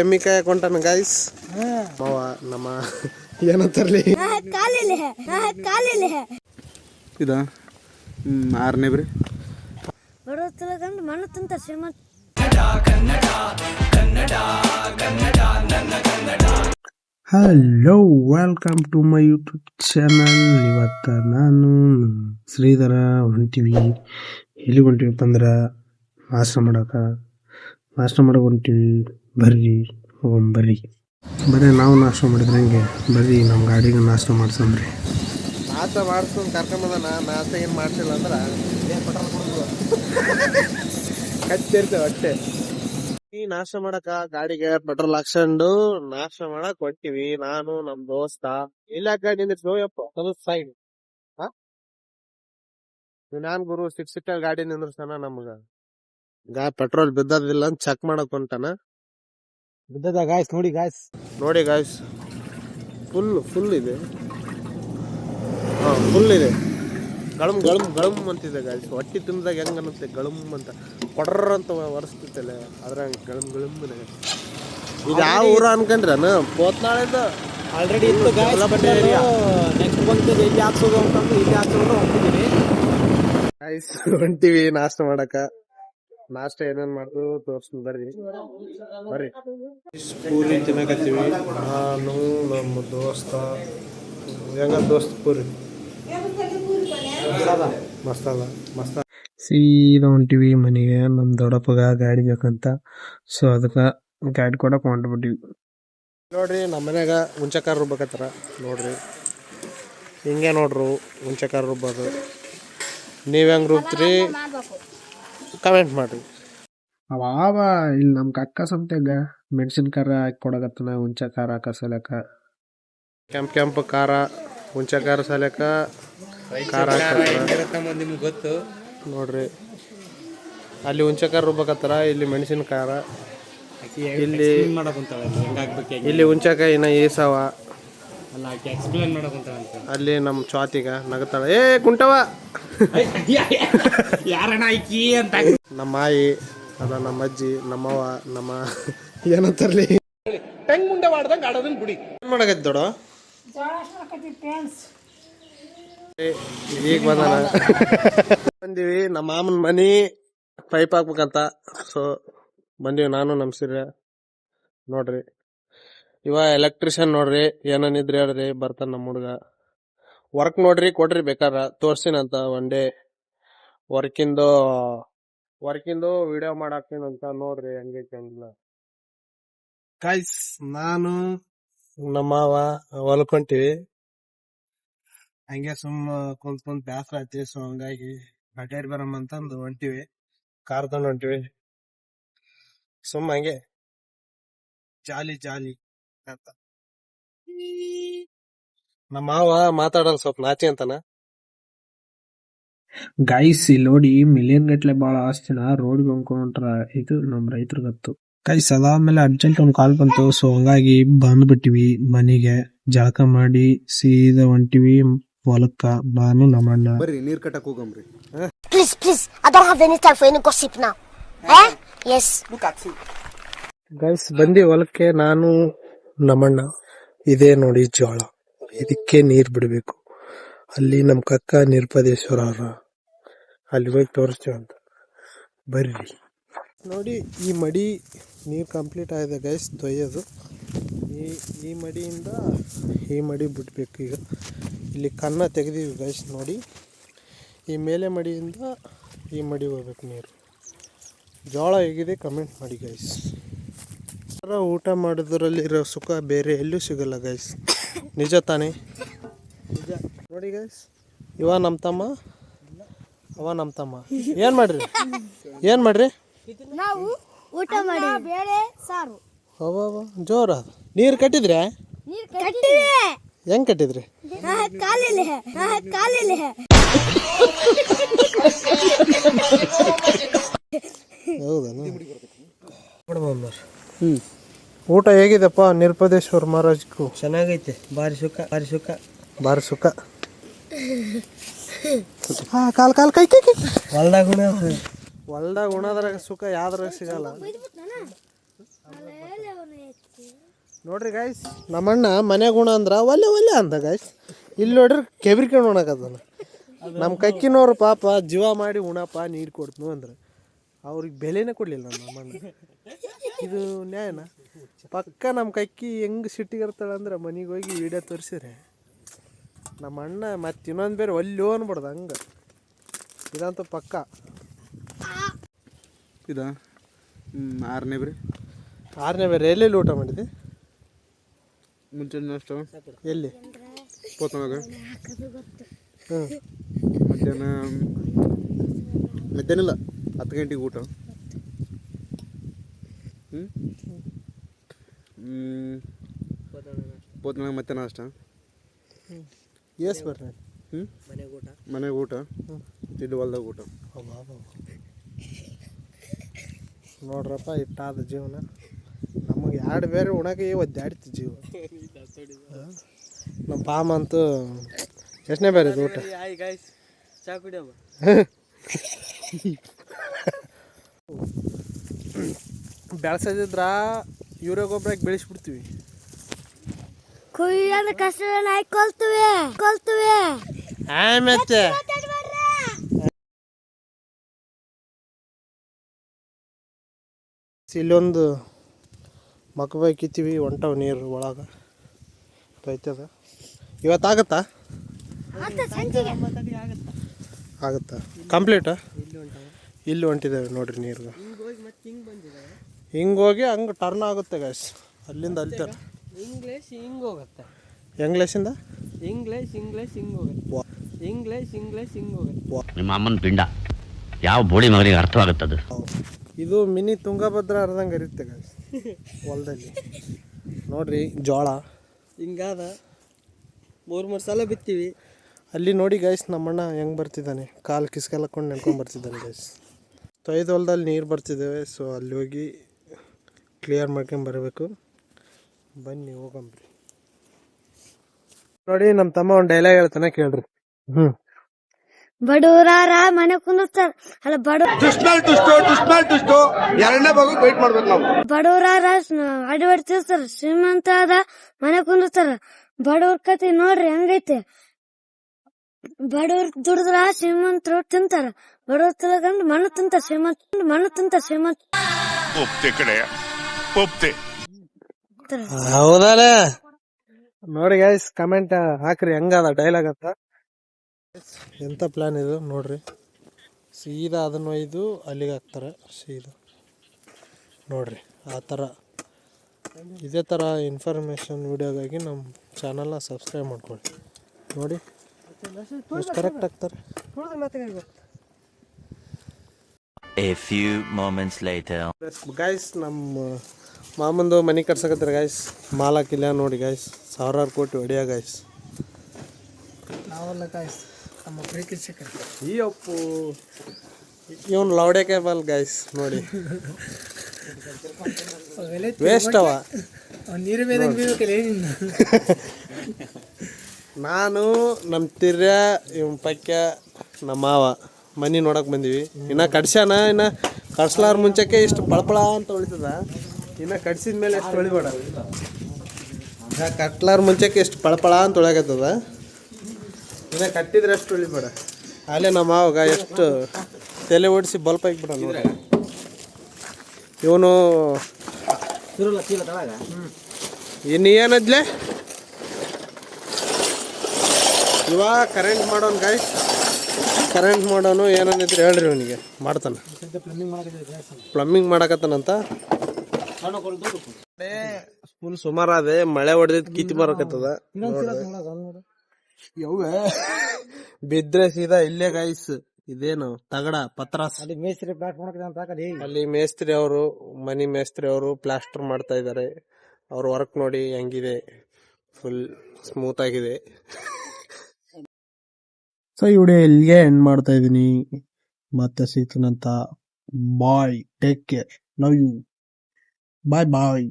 ಎಮ್ಮಿ ಕಾಯ ಕೊಂಟಾನ ಗಾಯ್ಸ್ ಮಾವ ನಮ್ಮ ಏನಂತಾರಲಿ ಇದ? ಆರನೇ ಬ್ರಿ. ಮಣ್ಣು ಶ್ರೀಮಂತ. Hello welcome to my YouTube channel ಇವತ್ತು ನಾನು ಶ್ರೀಧರ ಹೊಂಟಿವಿ. ಎಲ್ಲಿ ಹೊಂಟಿವಪ್ಪ ಅಂದ್ರೆ ನಾಷ್ಟ ಮಾಡೋಕೆ. ನಾಷ್ಟ ಮಾಡೋಕೆ ಹೊಂಟಿವಿ. ಬರ್ರಿ, ಹೋಗೋಣ ಬರ್ರಿ. ಬರೀ ನಾವು ನಾಷ್ಟ ಮಾಡಿದ್ರೆ ಬರ್ರಿ ನಮ್ಮ ಗಾಡಿಗೆ ನಾಷ್ಟ ಮಾಡ್ಸಂಬ್ರಿ ನಾಷ್ಟ ಮಾಡ್ಸ್ಕೊಂಡು ಕರ್ಕೊಂಬಂದ ನಾಷ್ಟ ಏನು ಮಾಡ್ಸಿಲ್ಲ ಅಂದ್ರೆ ಕಚ್ಚಿರ್ತೇವೆ ಅಷ್ಟೇ. ಈ ನಾಷ್ಟ ಮಾಡಕ ಗಾಡಿಗೆ ಪೆಟ್ರೋಲ್ ಹಾಕ್ಸ್ಕೊಂಡು ನಾಶ ಮಾಡಕ್ ಹೊಂಟಿವಿ. ನಾನು, ನಮ್ ದೋಸ್ತ. ಇಲ್ಲ ಗಾಡಿ ನಿಂದಿರ್ಸೋಯಪ್ಪ ಅದು ಸೈಡ್ ನಾನ್ ಗುರು ಸಿಟ್ ಸಿಟ್ಟ ಗಾಡಿ ನಿಂದ್ರಸ್ತಾನ ನಮ್ಗ. ಗಾ ಪೆಟ್ರೋಲ್ ಬಿದ್ದದಿಲ್ಲ ಅಂತ ಚೆಕ್ ಮಾಡಕ್ ಹೊಂಟಾನ. ಬಿದ್ದದ ಗಾಯ್ಸ್ ನೋಡಿ ಗಾಯ್ಸ್ ನೋಡಿ ಗಾಯ್ಸ್ ಫುಲ್ ಫುಲ್ ಇದೆ. ಹಾ ಫುಲ್ ಇದೆ. ಗಳಮ್ ಗಳಮ್ ಗಳಮ್ ಅಂತಿದೆ ಗಾಯ್ಸ್ ಹೊಟ್ಟಿ ತಿಂದಾಗ ಹೆಂಗೆ ಅನ್ನುತ್ತೆ? ಗಳಮ್ ಅಂತ. ಕೊಡ್ರ ಅಂತ ಒರೆಸ್ತಿತ್ತಲ್ಲ ಅದ್ರಾಗ ಗಳಮ್ ಗಳಮ್ ಇದೆ. ಇದು ಯಾವ ಊರ ಅನ್ಕಂಡ್ರನ ಪೋತ್ನಾಳಿಂದ ಆಲ್ರೆಡಿ ಇತ್ತು ಗಾಯ್ಸ್ ನೆಕ್ಸ್ಟ್ ಬಂತಿದೆ ಇಲ್ಲಿ ಹಾಕ್ಸೋದು ಅಂತಂದು ಇಲ್ಲಿ ಹಾಕ್ಸೋದು ಹೋಗ್ತಿದ್ದೀನಿ ಗಾಯ್ಸ್ ಹೊಂಟಿವಿ ನಾಷ್ಟ ಮಾಡಕ ನಾಷ್ಟ ಏನೇನ್ ಮಾಡ್ದು ತೋರ್ಸ್ತೀನಿ. ಬರ್ರಿ. ಬರ್ರಿ. ಪೂರಿ ತಿನ್ನಕತ್ತೀವಿ. ನಾನು ನಮ್ಮ ದೋಸ್ತ ಹೆಂಗ ದೋಸ್ತ ಪೂರಿ? ಮಸ್ತಾದ ಮಸ್ತ ಸೀದಾ ಹೊಂಟಿವಿ ಮನೆಗೆ ನಮ್ಮ ದೊಡ್ಡಪ್ಪಗ ಗಾಡಿ ಬೇಕಂತ. ಸೊ ಅದಕ್ಕೆ ಗಾಡಿ ಕೊಡಕ್ಕೆ ಹೊಂಟ್ಬಿಟ್ಟಿವಿ ನೋಡ್ರಿ ನಮ್ಮ ಮನ್ಯಾಗ ಹುಂಚಕಾರ ರುಬ್ಬಕತ್ತಾರ. ನೋಡ್ರಿ. ಹಿಂಗೆ ನೋಡ್ರು ಹುಂಚಕಾರ ರುಬ್ಬೋದು. ನೀವು ಹೆಂಗೆ ರುಬ್ತೀರಿ? ಕಮೆಂಟ್ ಮಾಡ್ರಿ. ಅವ ಇಲ್ಲಿ ನಮ್ಮ ಕಕ್ಕ ಸಂತೆಗ ಮೆಣಸಿನ ಖಾರ ಹಾಕಿ ಕೊಡಕತ್ತನ ಹುಂಚ ಖಾರ ಹಾಕ ಸಲಕ ಕೆಂಪ್ ಕೆಂಪು ಖಾರ ಹುಂಚ ಖಾರ ಸಲಕ ಖಾರ. ನಿಮ್ಗೆ ಗೊತ್ತು ನೋಡ್ರಿ. ಅಲ್ಲಿ ಹುಂಚ ಖಾರ ರುಬ್ಬಕತ್ತಾರ ಇಲ್ಲಿ ಮೆಣಸಿನ ಖಾರ. ಇಲ್ಲಿ ಇಲ್ಲಿ ಹುಂಚಕಾಯಿನ ಏಸವ. ಅಲ್ಲ ಆಕೆ ಎಕ್ಸ್ಪ್ಲೇನ್ ಮಾಡಕ್ ಅಂತ. ಅಲ್ಲಿ ನಮ್ಮ ಚಾತಿಗ ನಗತಾಳ ಏ ಕುಂಟವ ಯಾರಣ್ಣ ಐಕಿ ಅಂತ. ನಮ್ಮ ಆಯಿ ಅದ ನಮ್ಮ ಅಜ್ಜಿ ನಮ್ಮವ್ವ ನಮ್ಮ ಏನಂತಾರಲಿ ಟೆಂಗ್ ಮುಂದೆ ಮಾಡ್ದಂಗ ಆಡೋದನ್ ಬಿಡಿ. ಏನ್ ಮಾಡಕತ್ತಿ ದೊಡ ಈಗ ಬಂದಾನ. ಬಂದಿವಿ ನಮ್ಮ ಮಾಮನ ಮನಿ ಪೈಪ್ ಹಾಕ್ಬೇಕಂತ. ಸೊ ಬಂದೀವಿ ನಾನು ನಮ್ಮ ಸೀರೆ. ನೋಡ್ರಿ. ಇವ ಎಲೆಕ್ಟ್ರಿಷಿಯನ್ ನೋಡ್ರಿ ಏನನಿದ್ರಿ ಹೇಳ್ರಿ ಬರ್ತಾನ ನಮ್ಮ ಹುಡುಗ. ವರ್ಕ್ ನೋಡ್ರಿ ಕೊಡ್ರಿ ಬೇಕಾರ ತೋರ್ಸಿನಂತ ಒನ್ ಡೇ ವರ್ಕಿಂದು ವರ್ಕಿಂದು ವಿಡಿಯೋ ಮಾಡಾಕ್ತೀನಂತ ನೋಡ್ರಿ ಹಂಗೆ ಹಂಗಿಲ್ಲ ಕಾಯ್ಸ್ ನಾನು, ನಮ್ಮ ಮಾವ, ಹೊಲ್ಕೊಂತೀವಿ. ಹಂಗೆ ಸುಮ್ಮ ಕುಂತ್ ಕುಂತ್ ಬ್ಯಾಸರ ಆಯ್ತಿ ಸೊ ಹಂಗಾಗಿ ಅಡ್ಡಾಡಿ ಬರಮ್ಮ ಅಂತಂದು ಹೊಂಟಿವಿ. ಕಾರ್ ತಗೊಂಡ್ ಹೊಂಟಿವಿ. ಸುಮ್ಮ ಹಂಗೆ. ಜಾಲಿ ಜಾಲಿ. ಅಂತ ನಮ್ಮ ಮಾವ ಮಾತಾಡಲ್ ಸ್ವಲ್ಪ ನಾಚಿ ಅಂತಾನ. ಗೈಸ್ ಇಲ್ಲಿ ನೋಡಿ ಮಿಲಿಯನ್ ಗಟ್ಲೆ ಬಹಳ ಆಸ್ತಿನ? ರೋಡ್ಗೆ ಹೊಂದ್ಕೊಂಡ್ರ ಇದು ನಮ್ ರೈತರ ಗೊತ್ತು. ಗೈಸ್ ಅದಾದ್ಮೇಲೆ ಅರ್ಜೆಂಟ್ ಒಂದ್ ಕಾಲ್ ಬಂತು. ಸೊ ಹಂಗಾಗಿ ಬಂದ್ಬಿಟ್ಟಿವಿ ಮನೆಗೆ. ಜಳಕ ಮಾಡಿ ಸೀದಾ ಹೊಂಟಿವಿ ಹೊಲಕ್ಕ. ನಾನು ನಮ್ಮಣ್ಣ. ಬರ್ರಿ ನೀರ್ ಕಟ್ಟಕ್ ಹೋಗಮ್ರಿ. Please, please, I don't have any time for any gossip now. Eh? Yes. Guys ಬಂದಿ ಹೊಲಕ್ಕೆ ನಾನು ನಮ್ಮಣ್ಣ. ಇದೇ ನೋಡಿ ಜೋಳ ಇದಕ್ಕೆ ನೀರ್ ಬಿಡಬೇಕು. ಅಲ್ಲಿ ನಮ್ಮ ಕಕ್ಕ ನಿರ್ಪದೇಶ್ವರ ಅವ್ರ. ಅಲ್ಲಿ ಹೋಗಿ ತೋರಿಸ್ತೀವಿ ಅಂತ. ಬರ್ರಿ. ನೋಡಿ, ಈ ಮಡಿ ನೀರು ಕಂಪ್ಲೀಟ್ ಆಗಿದೆ ಗೈಸ್ ತೊಯ್ಯೋದು ಈ ಈ ಮಡಿಯಿಂದ ಈ ಮಡಿ ಬಿಡಬೇಕು ಈಗ. ಇಲ್ಲಿ ಕನ್ನ ತೆಗೆದೀವಿ ಗೈಸ್ ನೋಡಿ. ಈ ಮೇಲೆ ಮಡಿಯಿಂದ ಈ ಮಡಿ ಹೋಗ್ಬೇಕು ನೀರು. ಜೋಳ ಹೇಗಿದೆ ಕಮೆಂಟ್ ಮಾಡಿ ಗೈಸ್ ಥರ ಊಟ ಮಾಡೋದ್ರಲ್ಲಿರೋ ಸುಖ ಬೇರೆ ಎಲ್ಲೂ ಸಿಗಲ್ಲ ಗೈಸ್ ನಿಜ ತಾನೇ? ನಿಜ. ನೋಡಿ ಗೈಸ್ ಇವ ನಮ್ಮ ತಮ್ಮ ಅವ ನಮ್ಮ ತಮ್ಮ. ಏನು ಮಾಡ್ರಿ? ಏನು ಮಾಡ್ರಿ? ನಾವು ಊಟ ಮಾಡಿ ಬೇಳೆ ಸಾರು. ಅವ ಅವ ಜೋರ. ನೀರು ಕಟ್ಟಿದ್ರೆ ಹೆಂಗ್ ಕಟ್ಟಿದ್ರಿ? ಕಾಲಿಲೆ ಕಾಲಿಲೆ ಹೌದಾ ಹ್ಮ್. ಊಟ ಹೇಗಿದೆಪ್ಪ ನಿರ್ಪದೇಶ್ವರ ಮಹಾರಾಜ್ಗೂ? ಚೆನ್ನಾಗೈತೆ. ಬಾರಿ ಸುಖ ಬಾರಿ ಸುಖ. ಬಾರಿ ಸುಖ. ಹಾ ಕಾಲ್ ಕಾಲ್ ಕೈ ಕೈ ಹೊಲ್ದಾಗ ಹೊಲ್ದಾಗ ಹೊಲ್ದಾಗ ಉಣದ್ರಾಗ ಸುಖ ಯಾವ್ದ್ರಾಗ ಸಿಗಲ್ಲ. ನೋಡ್ರಿ ಗಾಯ್ಸ್ ನಮ್ಮಣ್ಣ ಮನೆ ಗುಣ ಅಂದ್ರ ಒಲ್ಲೆ ಒಲ್ಲೆ ಅಂದ ಗಾಯ್ಸ್ ಇಲ್ಲಿ ನೋಡ್ರಿ ಕೆಬ್ರಿಕೊಂಡು ಉಣಕದನ ನಮ್ಮ ಕಕ್ಕಿನವ್ರು ಪಾಪ ಜೀವ ಮಾಡಿ ಉಣಪ್ಪ ನೀರು ಕೊಡ್ತು ಅಂದ್ರೆ. ಅವ್ರಿಗೆ ಬೆಲೆನೇ ಕೊಡ್ಲಿಲ್ಲ ನಮ್ಮಣ್ಣ. ಇದು ನ್ಯಾಯನ? ಪಕ್ಕ ನಮ್ಮ ಕಕ್ಕಿ ಹೆಂಗೆ ಸಿಟ್ಟಿಗಿರ್ತಾಳೆ ಅಂದ್ರೆ ಮನೆಗೆ ಹೋಗಿ ವಿಡಿಯೋ ತೋರಿಸಿದ್ರೆ. ನಮ್ಮ ಅಣ್ಣ ಮತ್ತೆ ಇನ್ನೊಂದು ಬೇರೆ ಒಲ್ಲಿ ಅನ್ಬಿಡ್ದು ಹಂಗೆ. ಇದಂತೂ ಪಕ್ಕ. ಇದ? ಆರನೇ ಬೇರೆ. ಆರನೇ ಬೇರೆ ಎಲ್ಲೆಲ್ಲಿ ಊಟ ಮಾಡಿದೆ? ಮುಂಚೆ ಅಷ್ಟು? ಎಲ್ಲಿ? ಪೋತನಾಗ? ಹ್ಞೂ ಮಧ್ಯಾಹ್ನ ಮಧ್ಯಾಹ್ನ ಇಲ್ಲ ಹತ್ತು ಗಂಟೆಗೆ ಊಟ. ಹ್ಞೂ ಪೋತನಾಗ ಮತ್ತೆ ನಾಷ್ಟ ಎಸ್ ಬರ್ರಿ ಹ್ಞೂ ಮನೆಗೆ ಊಟ? ಮನೆಗೆ ಊಟ. ಇಲ್ಲಿ ಹೊಲ್ದಾಗ ಊಟ. ನೋಡ್ರಪ್ಪ ಇಟ್ಟಾದ ಜೀವನ. ನಮಗೆ ಎರಡು ಬೇರೆ ಉಣಕ್ಕೆ ಒದ್ದಾಡ್ತಿ ಜೀವ? ನಮ್ಮ ಪಾಮ ಅಂತೂ ಎಷ್ಟನೇ ಬೇರೆ ಇದು ಊಟ? ಬೆಳೆಸದಿದ್ರ ಯೂರಿಯಾ ಗೊಬ್ಬರ ಬೆಳೆಸ್ಬಿಡ್ತೀವಿ. ಕುಯ್ಯದ ಕಸ ನಾಯಿ ಕೊಲ್ತುವೆ ಕೊಲ್ತವೆ. ಆಮೇಲೆ ಇಲ್ಲೊಂದು ಮಕ್ಬೈ ಕಿತ್ತೀವಿ ಹೊಂಟವು ನೀರು ಒಳಗೆ. ತೊಯ್ತದ ಇವತ್ತಾಗತ್ತಾ? ಆಗುತ್ತಾ? ಕಂಪ್ಲೀಟಾ ಇಲ್ಲಿ ಹೊಂಟಿದ್ದಾವೆ ನೋಡ್ರಿ ನೀರು ಹಿಂಗೆ ಹೋಗಿ ಮತ್ತೆ ಹಿಂಗೆ ಟರ್ನ್ ಆಗುತ್ತೆ ಗಾಯ್ಸ್ ಅಲ್ಲಿಂದ ಅಲ್ಲಿ ಇಂಗ್ಲೀಷ್ ಹಿಂಗೆ ಹೋಗುತ್ತೆ. ಎಂಗ್ಲೇಶಿಂದ ಇಂಗ್ಲೀಷ್ ಇಂಗ್ಲೀಷ್ ಹಿಂಗೆ ಹೋಗುತ್ತೆ. ಇಂಗ್ಲೀಷ್ ಇಂಗ್ಲೀಷ್ ಹಿಂಗೆ ಹೋಗುತ್ತೆ. ನಿಮ್ಮ ಅಮ್ಮನ ಪಿಂಡ. ಯಾವ ಬೋಳಿ ಮಗನಿಗೆ ಅರ್ಥವಾಗುತ್ತದು? ಇದು ಮಿನಿ ತುಂಗಭದ್ರಾ ಅರ್ಧಂಗೆ ಇರುತ್ತೆ ಗಾಯ್ಸ್ ಹೊಲದಲ್ಲಿ. ನೋಡ್ರಿ ಜೋಳ. ಹಿಂಗಾದ ಮೂರು ಮೂರು ಸಲ ಬಿತ್ತೀವಿ. ಅಲ್ಲಿ ನೋಡಿ ಗೈಸ್ ನಮ್ಮಣ್ಣ ಹೆಂಗೆ ಬರ್ತಿದ್ದಾನೆ. ಕಾಲು ಕಿಸ್ಕಲಕ್ಕೊಂಡು ನೆನ್ಕೊಂಡು ಬರ್ತಿದ್ದಾನೆ ಗೈಸ್ ತೊಯ್ದ ಹೊಲದಲ್ಲಿ ನೀರು ಬರ್ತಿದ್ದೇವೆ ಸೊ ಅಲ್ಲಿ ಹೋಗಿ ಕ್ಲಿಯರ್ ಮಾಡ್ಕೊಂಡು ಬರಬೇಕು. ಬನ್ನಿ ಹೋಗಂಬ್ರಿ ನೋಡಿ ನಮ್ಮ ತಮ್ಮ ಒಂದು ಡೈಲಾಗ್ ಹೇಳ್ತಾನೆ ಕೇಳ್ರಿ. ಹ್ಞೂ ಬಡವರಾರ ಮನೆ ಕುಂದಿರ್ತಾರ ಅಲ್ಲ ನಾವು. ಬಡವರಾರ ಅಡವಡ್ತಿರ್ತಾರ ಶ್ರೀಮಂತ ಅದ ಮನೆ ಕುಂದಿರ್ತಾರ ಬಡವ್ರ ಕತಿ ನೋಡ್ರಿ ಹೆಂಗೈತೆ? ಬಡವ್ರ ದುಡಿದ್ರ ಶ್ರೀಮಂತರು ತಿಂತಾರ. ಬಡವ್ರ ತಿಳ್ಕೊಂಡು ಮಣ್ಣು ತಿಂತಾರ ಶ್ರೀಮಂತ ಮಣ್ಣು ತಿಂತಾರ ಶ್ರೀಮಂತ ಒಪ್ತೆ ಕಡೆ ಒಪ್ತೆ. ಹೌದಲ್ಲ? ನೋಡಿ ಗೈಸ್ ಕಮೆಂಟ್ ಹಾಕ್ರಿ ಹೆಂಗದ ಡೈಲಾಗ್ ಅಂತ. ಎಂತ ಪ್ಲಾನ್ ಇದು? ನೋಡ್ರಿ. ಸೀದಾ ಅದನ್ನ ಒಯ್ದು ಅಲ್ಲಿಗೆ ಹಾಕ್ತಾರೆ ಸೀದಾ. ನೋಡ್ರಿ ಆ ಥರ. ಇದೇ ಥರ ಇನ್ಫಾರ್ಮೇಷನ್ ವಿಡಿಯೋಗಾಗಿ ನಮ್ಮ ಚಾನಲ್ನ ಸಬ್ಸ್ಕ್ರೈಬ್ ಮಾಡ್ಕೊಳ್ಳಿ. ನೋಡಿ. ಕರೆಕ್ಟ್ ಆಗ್ತಾರೆ. A few moments later. Guys ನಮ್ಮ ಮಾಮಂದು ಮನೆ ಕಟ್ಸಕತ್ತಾರೆ ಗಾಯ್ಸ್ ಮಾಲಾಕಿಲ್ಲ ನೋಡಿ ಗಾಯ್ಸ್ ಸಾವಿರಾರು ಕೋಟಿ ಹೊಡಿಯ ಗಾಯ್ಸ್ ನಾವಲ್ಲ ಗಾಯ್ಸ್ ನಮ್ಮ ಪ್ರೀತಿ ಈ ಅಪ್ಪು. ಇವನ್ ಲೌಡೆ ಕೇಬಲ್ ಗೈಸ್ ನೋಡಿ. ವೇಸ್ಟ್ ಅವ. ನೀರು ನಾನು ನಮ್ಮ ತಿರ್ಯ ಇವನ್ ಪಕ್ಯ ನಮ್ಮ ಮಾವ. ಮನೆ ನೋಡಕ್ ಬಂದೀವಿ. ಇನ್ನ ಕಡ್ಸ್ಯಾನ ಇನ್ನ ಕಡ್ಸ್ಲಾರ ಮುಂಚೆಕ್ಕೆ ಇಷ್ಟು ಪಳಪಳ ಅಂತ ಉಳಿತದ. ಇನ್ನ ಕಟ್ಸಿದ ಮೇಲೆ ಎಷ್ಟು ಹೊಳಿಬೇಡ ಕಟ್ಲಾರ ಮುಂಚೆಕ್ಕೆ ಎಷ್ಟು ಪಳಪಳ ಅಂತ ಒಳಗತ್ತದ ಇನ್ನು ಕಟ್ಟಿದ್ರೆ ಅಷ್ಟು ಉಳಿಬೇಡ ಅಲ್ಲೇ ನಮ್ಮ ಮಾವಾಗ ಎಷ್ಟು ತಲೆ ಓಡಿಸಿ ಬಲ್ಪ್ ಆಗಿಬಿಡ ನೋಡಿ. ಇವನು ಇನ್ನು ಏನದ್ಲೆ? ಇವಾಗ ಕರೆಂಟ್ ಮಾಡೋನ್ ಗಾಯ್ ಕರೆಂಟ್ ಮಾಡೋನು ಏನನ್ನಿದ್ರೆ ಹೇಳ್ರಿ ಅವನಿಗೆ ಮಾಡ್ತಾನೆ. ಪ್ಲಂಬಿಂಗ್ ಮಾಡಕತ್ತಾನಂತ? ಫುಲ್ ಸುಮಾರ ಅದೇ ಮಳೆ ಹೊಡೆದಿದ್ ಕಿತ್ ಬರಕತ್ತದ. ಬಿದ್ರೆ ಸೀದಾ ಇಲ್ಲೇ ಗೈಸ್ ಇದೇನು ತಗಡ ಪತ್ರಾಸ್. ಅಲ್ಲಿ ಮೇಸ್ತ್ರಿ ಅಲ್ಲಿ ಮೇಸ್ತ್ರಿ ಅವರು ಮನಿ ಮೇಸ್ತ್ರಿ ಅವರು ಪ್ಲಾಸ್ಟರ್ ಮಾಡ್ತಾ ಇದ್ದಾರೆ ಅವ್ರ ವರ್ಕ್ ನೋಡಿ ಹೆಂಗಿದೆ. ಫುಲ್ ಸ್ಮೂತ್ ಆಗಿದೆ. ಸೊ ಈ ವಿಡಿಯೋ ಇಲ್ಲಿಗೆ ಎಂಡ್ ಮಾಡ್ತಾ ಇದೀನಿ ಮತ್ತೆ ಸಿಗ್ತೀನಂತ bye take care love you bye bye